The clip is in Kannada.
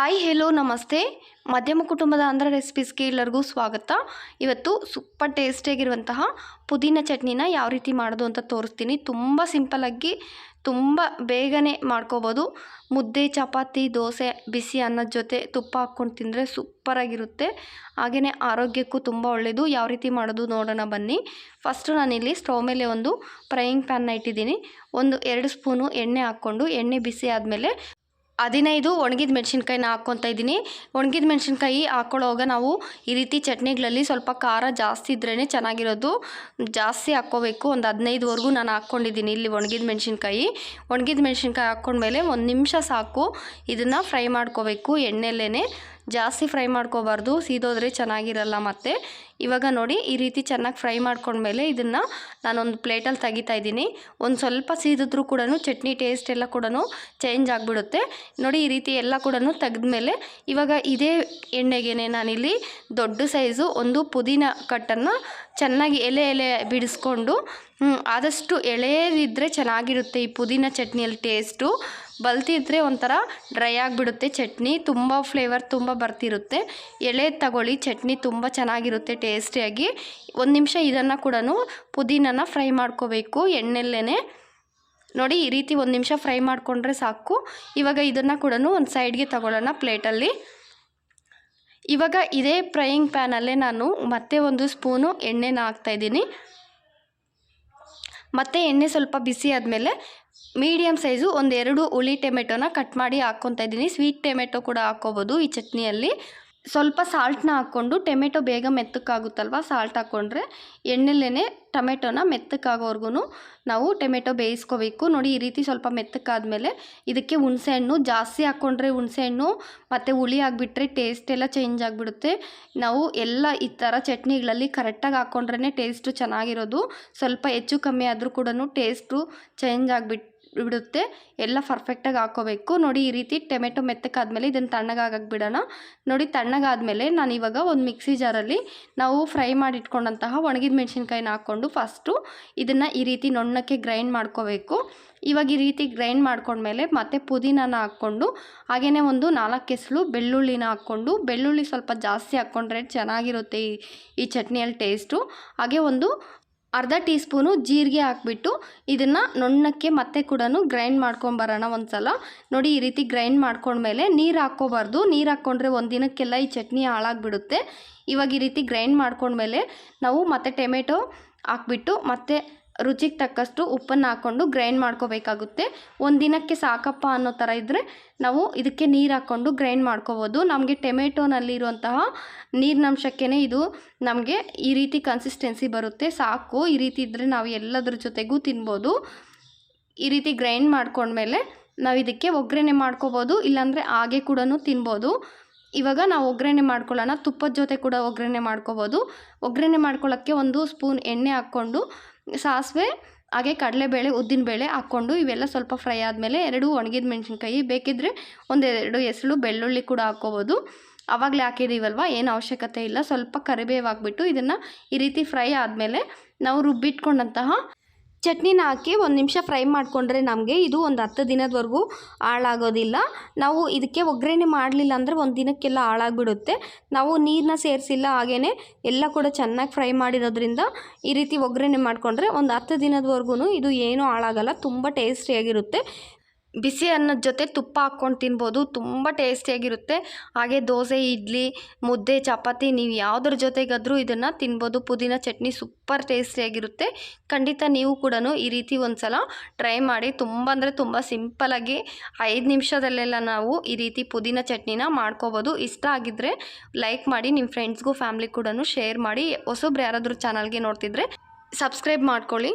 ಆಯ್ ಹೆಲೋ ನಮಸ್ತೆ. ಮಧ್ಯಮ ಕುಟುಂಬದ ಆಂಧ್ರ ರೆಸಿಪೀಸ್ಗೆ ಎಲ್ಲರಿಗೂ ಸ್ವಾಗತ. ಇವತ್ತು ಸೂಪರ್ ಟೇಸ್ಟಿಯಾಗಿರುವಂತಹ ಪುದೀನ ಚಟ್ನಿನ ಯಾವ ರೀತಿ ಮಾಡೋದು ಅಂತ ತೋರಿಸ್ತೀನಿ. ತುಂಬ ಸಿಂಪಲಾಗಿ ತುಂಬ ಬೇಗನೆ ಮಾಡ್ಕೋಬೋದು. ಮುದ್ದೆ, ಚಪಾತಿ, ದೋಸೆ, ಬಿಸಿ ಅನ್ನದ ಜೊತೆ ತುಪ್ಪ ಹಾಕ್ಕೊಂಡು ತಿಂದರೆ ಸೂಪರಾಗಿರುತ್ತೆ ಹಾಗೆಯೇ ಆರೋಗ್ಯಕ್ಕೂ ತುಂಬ ಒಳ್ಳೆಯದು ಯಾವ ರೀತಿ ಮಾಡೋದು ನೋಡೋಣ ಬನ್ನಿ. ಫಸ್ಟು ನಾನಿಲ್ಲಿ ಸ್ಟವ್ ಮೇಲೆ ಒಂದು ಫ್ರೈಯಿಂಗ್ ಪ್ಯಾನ್ನ ಇಟ್ಟಿದ್ದೀನಿ. ಒಂದು ಎರಡು ಸ್ಪೂನು ಎಣ್ಣೆ ಹಾಕ್ಕೊಂಡು ಎಣ್ಣೆ ಬಿಸಿ ಆದಮೇಲೆ ಹದಿನೈದು ಒಣಗಿದ ಮೆಣಸಿನ್ಕಾಯಿನ ಹಾಕ್ಕೊತಾ ಇದ್ದೀನಿ. ಒಣಗಿದ ಮೆಣಸಿನ್ಕಾಯಿ ಹಾಕ್ಕೊಳ್ಳೋವಾಗ ನಾವು ಈ ರೀತಿ ಚಟ್ನಿಗಳಲ್ಲಿ ಸ್ವಲ್ಪ ಖಾರ ಜಾಸ್ತಿ ಇದ್ರೇ ಚೆನ್ನಾಗಿರೋದು. ಜಾಸ್ತಿ ಹಾಕ್ಕೋಬೇಕು. ಒಂದು ಹದಿನೈದುವರೆಗೂ ನಾನು ಹಾಕ್ಕೊಂಡಿದ್ದೀನಿ ಇಲ್ಲಿ ಒಣಗಿದ ಮೆಣಸಿನ್ಕಾಯಿ. ಒಣಗಿದ ಮೆಣಸಿನ್ಕಾಯಿ ಹಾಕ್ಕೊಂಡ್ಮೇಲೆ ಒಂದು ನಿಮಿಷ ಸಾಕು. ಇದನ್ನು ಫ್ರೈ ಮಾಡ್ಕೋಬೇಕು ಎಣ್ಣೆಲ್ಲೇ ಜಾಸ್ತಿ ಫ್ರೈ ಮಾಡ್ಕೋಬಾರ್ದು. ಸೀದೋದ್ರೆ ಚೆನ್ನಾಗಿರಲ್ಲ ಮತ್ತು. ಇವಾಗ ನೋಡಿ ಈ ರೀತಿ ಚೆನ್ನಾಗಿ ಫ್ರೈ ಮಾಡ್ಕೊಂಡ್ಮೇಲೆ ಇದನ್ನು ನಾನೊಂದು ಪ್ಲೇಟಲ್ಲಿ ತೆಗಿತಾ ಇದ್ದೀನಿ. ಒಂದು ಸ್ವಲ್ಪ ಸೀದಿದ್ರೂ ಕೂಡ ಚಟ್ನಿ ಟೇಸ್ಟ್ ಎಲ್ಲ ಕೂಡ ಚೇಂಜ್ ಆಗಿಬಿಡುತ್ತೆ. ನೋಡಿ ಈ ರೀತಿ ಎಲ್ಲ ಕೂಡ ತೆಗೆದ್ಮೇಲೆ ಇವಾಗ ಇದೇ ಎಣ್ಣೆಗೆ ನಾನಿಲ್ಲಿ ದೊಡ್ಡ ಸೈಜು ಒಂದು ಪುದೀನ ಕಟ್ಟನ್ನು ಚೆನ್ನಾಗಿ ಎಲೆ ಎಲೆ ಬಿಡಿಸ್ಕೊಂಡು ಆದಷ್ಟು ಎಳೆಯದಿದ್ದರೆ ಚೆನ್ನಾಗಿರುತ್ತೆ ಈ ಪುದೀನ ಚಟ್ನಿಯಲ್ಲಿ ಟೇಸ್ಟು ಬಲ್ತಿದ್ರೆ ಒಂಥರ ಡ್ರೈ ಆಗಿಬಿಡುತ್ತೆ. ಚಟ್ನಿ ತುಂಬ ಫ್ಲೇವರ್ ತುಂಬ ಬರ್ತಿರುತ್ತೆ. ಎಳೆ ತಗೊಳ್ಳಿ, ಚಟ್ನಿ ತುಂಬ ಚೆನ್ನಾಗಿರುತ್ತೆ ಟೇಸ್ಟಿಯಾಗಿ ಒಂದು ನಿಮಿಷ ಇದನ್ನು ಕೂಡ ಪುದೀನನ ಫ್ರೈ ಮಾಡ್ಕೋಬೇಕು ಎಣ್ಣೆಲ್ಲೇ ನೋಡಿ, ಈ ರೀತಿ ಒಂದು ನಿಮಿಷ ಫ್ರೈ ಮಾಡಿಕೊಂಡ್ರೆ ಸಾಕು. ಇವಾಗ ಇದನ್ನು ಕೂಡ ಒಂದು ಸೈಡ್ಗೆ ತಗೊಳ್ಳೋಣ ಪ್ಲೇಟಲ್ಲಿ ಇವಾಗ ಇದೇ ಫ್ರೈಯಿಂಗ್ ಪ್ಯಾನಲ್ಲೇ ನಾನು ಮತ್ತೆ ಒಂದು ಸ್ಪೂನು ಎಣ್ಣೆನ ಹಾಕ್ತಾಯಿದ್ದೀನಿ ಮತ್ತು ಎಣ್ಣೆ ಸ್ವಲ್ಪ ಬಿಸಿ ಆದಮೇಲೆ ಮೀಡಿಯಮ್ ಸೈಜು ಒಂದೆರಡು ಹುಳಿ ಟೊಮೆಟೊನ ಕಟ್ ಮಾಡಿ ಹಾಕ್ಕೊತಾ ಇದ್ದೀನಿ. ಸ್ವೀಟ್ ಟೊಮೆಟೊ ಕೂಡ ಹಾಕ್ಕೋಬೋದು ಈ ಚಟ್ನಿಯಲ್ಲಿ. ಸ್ವಲ್ಪ ಸಾಲ್ಟ್ನ ಹಾಕ್ಕೊಂಡು ಟೊಮೆಟೊ ಬೇಗ ಮೆತ್ತಕ್ಕಾಗುತ್ತಲ್ವ ಸಾಲ್ಟ್ ಹಾಕ್ಕೊಂಡ್ರೆ ಎಣ್ಣೆಲ್ಲೇ ಟೊಮೆಟೊನ ಮೆತ್ತಕ್ಕಾಗೋವರೆಗೂ ನಾವು ಟೊಮೆಟೊ ಬೇಯಿಸ್ಕೋಬೇಕು. ನೋಡಿ ಈ ರೀತಿ ಸ್ವಲ್ಪ ಮೆತ್ತಕ್ಕಾದಮೇಲೆ ಇದಕ್ಕೆ ಹುಣಸೆಹಣ್ಣು, ಜಾಸ್ತಿ ಹಾಕ್ಕೊಂಡ್ರೆ ಹುಣಸೆಹಣ್ಣು ಮತ್ತು ಹುಳಿ ಆಗಿಬಿಟ್ರೆ ಟೇಸ್ಟ್ ಎಲ್ಲ ಚೇಂಜ್ ಆಗಿಬಿಡುತ್ತೆ. ನಾವು ಎಲ್ಲ ಈ ಥರ ಚಟ್ನಿಗಳಲ್ಲಿ ಕರೆಕ್ಟಾಗಿ ಹಾಕ್ಕೊಂಡ್ರೇ ಟೇಸ್ಟು ಚೆನ್ನಾಗಿರೋದು. ಸ್ವಲ್ಪ ಹೆಚ್ಚು ಕಮ್ಮಿ ಆದರೂ ಕೂಡ ಟೇಸ್ಟು ಚೇಂಜ್ ಆಗಿಬಿಟ್ಟು ಬಿಡುತ್ತೆ. ಎಲ್ಲ ಪರ್ಫೆಕ್ಟಾಗಿ ಹಾಕೋಬೇಕು. ನೋಡಿ ಈ ರೀತಿ ಟೊಮೆಟೊ ಮೆತ್ತಕ್ಕಾದ್ಮೇಲೆ ಇದನ್ನು ತಣ್ಣಗಾಗಕ್ಕೆ ಬಿಡೋಣ. ನೋಡಿ ತಣ್ಣಗಾದಮೇಲೆ ನಾನು ಇವಾಗ ಒಂದು ಮಿಕ್ಸಿ ಜಾರಲ್ಲಿ ನಾವು ಫ್ರೈ ಮಾಡಿ ಇಟ್ಕೊಂಡಂತಹ ಒಣಗಿದ ಮೆಣಸಿನ್ಕಾಯಿನ ಹಾಕ್ಕೊಂಡು ಫಸ್ಟು ಇದನ್ನು ಈ ರೀತಿ ನೊಣ್ಣಕ್ಕೆ ಗ್ರೈಂಡ್ ಮಾಡ್ಕೋಬೇಕು. ಇವಾಗ ಈ ರೀತಿ ಗ್ರೈಂಡ್ ಮಾಡ್ಕೊಂಡ್ಮೇಲೆ ಮತ್ತೆ ಪುದೀನಾನ ಹಾಕ್ಕೊಂಡು ಹಾಗೆಯೇ ಒಂದು ನಾಲ್ಕು ಕೆಸಲು ಬೆಳ್ಳುಳ್ಳಿನ ಹಾಕ್ಕೊಂಡು, ಬೆಳ್ಳುಳ್ಳಿ ಸ್ವಲ್ಪ ಜಾಸ್ತಿ ಹಾಕ್ಕೊಂಡ್ರೆ ಚೆನ್ನಾಗಿರುತ್ತೆ ಈ ಈ ಚಟ್ನಿಯಲ್ಲಿ ಟೇಸ್ಟು ಹಾಗೆ ಒಂದು ಅರ್ಧ ಟೀ ಸ್ಪೂನು ಜೀರಿಗೆ ಹಾಕ್ಬಿಟ್ಟು ಇದನ್ನು ನುಣ್ಣಕ್ಕೆ ಮತ್ತೆ ಕೂಡ ಗ್ರೈಂಡ್ ಮಾಡ್ಕೊಂಬರೋಣ ಒಂದು ಸಲ ನೋಡಿ, ಈ ರೀತಿ ಗ್ರೈಂಡ್ ಮಾಡ್ಕೊಂಡ್ಮೇಲೆ ನೀರು ಹಾಕ್ಕೋಬಾರ್ದು. ನೀರು ಹಾಕ್ಕೊಂಡ್ರೆ ಒಂದು ದಿನಕ್ಕೆಲ್ಲ ಈ ಚಟ್ನಿ ಹಾಳಾಗಿಬಿಡುತ್ತೆ. ಇವಾಗ ಈ ರೀತಿ ಗ್ರೈಂಡ್ ಮಾಡ್ಕೊಂಡ್ಮೇಲೆ ನಾವು ಮತ್ತೆ ಟೊಮೆಟೊ ಹಾಕ್ಬಿಟ್ಟು ಮತ್ತೆ ರುಚಿಗೆ ತಕ್ಕಷ್ಟು ಉಪ್ಪನ್ನು ಹಾಕ್ಕೊಂಡು ಗ್ರೈಂಡ್ ಮಾಡ್ಕೋಬೇಕಾಗುತ್ತೆ. ಒಂದು ದಿನಕ್ಕೆ ಸಾಕಪ್ಪ ಅನ್ನೋ ಥರ ಇದ್ದರೆ ನಾವು ಇದಕ್ಕೆ ನೀರು ಹಾಕ್ಕೊಂಡು ಗ್ರೈಂಡ್ ಮಾಡ್ಕೋಬೋದು. ನಮಗೆ ಟೊಮೆಟೋನಲ್ಲಿರುವಂತಹ ನೀರಿನಂಶಕ್ಕೆ ಇದು ನಮಗೆ ಈ ರೀತಿ ಕನ್ಸಿಸ್ಟೆನ್ಸಿ ಬರುತ್ತೆ. ಸಾಕು, ಈ ರೀತಿ ಇದ್ದರೆ ನಾವು ಎಲ್ಲದ್ರ ಜೊತೆಗೂ ತಿನ್ಬೋದು. ಈ ರೀತಿ ಗ್ರೈಂಡ್ ಮಾಡ್ಕೊಂಡ್ಮೇಲೆ ನಾವು ಇದಕ್ಕೆ ಒಗ್ಗರಣೆ ಮಾಡ್ಕೋಬೋದು, ಇಲ್ಲಾಂದರೆ ಹಾಗೆ ಕೂಡ ತಿನ್ಬೋದು. ಇವಾಗ ನಾವು ಒಗ್ಗರಣೆ ಮಾಡ್ಕೊಳ್ಳೋಣ, ತುಪ್ಪದ ಜೊತೆ ಕೂಡ ಒಗ್ಗರಣೆ ಮಾಡ್ಕೋಬೋದು. ಒಗ್ಗರಣೆ ಮಾಡ್ಕೊಳ್ಳೋಕ್ಕೆ ಒಂದು ಸ್ಪೂನ್ ಎಣ್ಣೆ ಹಾಕ್ಕೊಂಡು ಸಾಸಿವೆ, ಹಾಗೆ ಕಡಲೆಬೇಳೆ, ಉದ್ದಿನಬೇಳೆ ಹಾಕ್ಕೊಂಡು ಇವೆಲ್ಲ ಸ್ವಲ್ಪ ಫ್ರೈ ಆದಮೇಲೆ ಎರಡು ಒಣಗಿದ ಮೆಣಸಿನ್ಕಾಯಿ ಬೇಕಿದ್ದರೆ ಒಂದೆರಡು ಹೆಸರು ಬೆಳ್ಳುಳ್ಳಿ ಕೂಡ ಹಾಕ್ಕೋಬೋದು. ಆವಾಗಲೇ ಹಾಕಿದ್ದೀವಲ್ವ ಏನು ಅವಶ್ಯಕತೆ ಇಲ್ಲ. ಸ್ವಲ್ಪ ಕರಿಬೇವು ಹಾಕ್ಬಿಟ್ಟು ಇದನ್ನು ಈ ರೀತಿ ಫ್ರೈ ಆದಮೇಲೆ ನಾವು ರುಬ್ಬಿಟ್ಕೊಂಡಂತಹ ಚಟ್ನಿನ ಹಾಕಿ ಒಂದು ನಿಮಿಷ ಫ್ರೈ ಮಾಡಿಕೊಂಡ್ರೆ ನಮಗೆ ಇದು ಒಂದು ಹತ್ತು ದಿನದವರೆಗೂ ಹಾಳಾಗೋದಿಲ್ಲ. ನಾವು ಇದಕ್ಕೆ ಒಗ್ಗರಣೆ ಮಾಡಲಿಲ್ಲ ಅಂದರೆ ಒಂದು ದಿನಕ್ಕೆಲ್ಲ ಹಾಳಾಗ್ಬಿಡುತ್ತೆ. ನಾವು ನೀರನ್ನ ಸೇರಿಸಿಲ್ಲ ಹಾಗೆಯೇ ಎಲ್ಲ ಕೂಡ ಚೆನ್ನಾಗಿ ಫ್ರೈ ಮಾಡಿರೋದ್ರಿಂದ ಈ ರೀತಿ ಒಗ್ಗರಣೆ ಮಾಡಿಕೊಂಡ್ರೆ ಒಂದು ಹತ್ತು ದಿನದವರೆಗೂ ಇದು ಏನೂ ಹಾಳಾಗಲ್ಲ. ತುಂಬ ಟೇಸ್ಟಿಯಾಗಿರುತ್ತೆ. ಬಿಸಿ ಅನ್ನದ ಜೊತೆ ತುಪ್ಪ ಹಾಕ್ಕೊಂಡು ತಿನ್ಬೋದು, ತುಂಬ ಟೇಸ್ಟಿಯಾಗಿರುತ್ತೆ. ಹಾಗೆ ದೋಸೆ, ಇಡ್ಲಿ, ಮುದ್ದೆ, ಚಪಾತಿ, ನೀವು ಯಾವುದ್ರ ಜೊತೆಗಾದರೂ ಇದನ್ನು ತಿನ್ಬೋದು. ಪುದೀನ ಚಟ್ನಿ ಸೂಪರ್ ಟೇಸ್ಟಿಯಾಗಿರುತ್ತೆ. ಖಂಡಿತ ನೀವು ಕೂಡ ಈ ರೀತಿ ಒಂದು ಸಲ ಟ್ರೈ ಮಾಡಿ, ತುಂಬ ಅಂದರೆ ತುಂಬ ಸಿಂಪಲಾಗಿ ಐದು ನಿಮಿಷದಲ್ಲೆಲ್ಲ ನಾವು ಈ ರೀತಿ ಪುದೀನ ಚಟ್ನಿನ ಮಾಡ್ಕೋಬೋದು. ಇಷ್ಟ ಆಗಿದ್ದರೆ ಲೈಕ್ ಮಾಡಿ ನಿಮ್ಮ ಫ್ರೆಂಡ್ಸ್ಗೂ, ಫ್ಯಾಮ್ಲಿ ಕೂಡ ಶೇರ್ ಮಾಡಿ. ಹೊಸೊಬ್ರು ಯಾರಾದರೂ ಚಾನಲ್ಗೆ ನೋಡ್ತಿದ್ರೆ ಸಬ್ಸ್ಕ್ರೈಬ್ ಮಾಡ್ಕೊಳ್ಳಿ.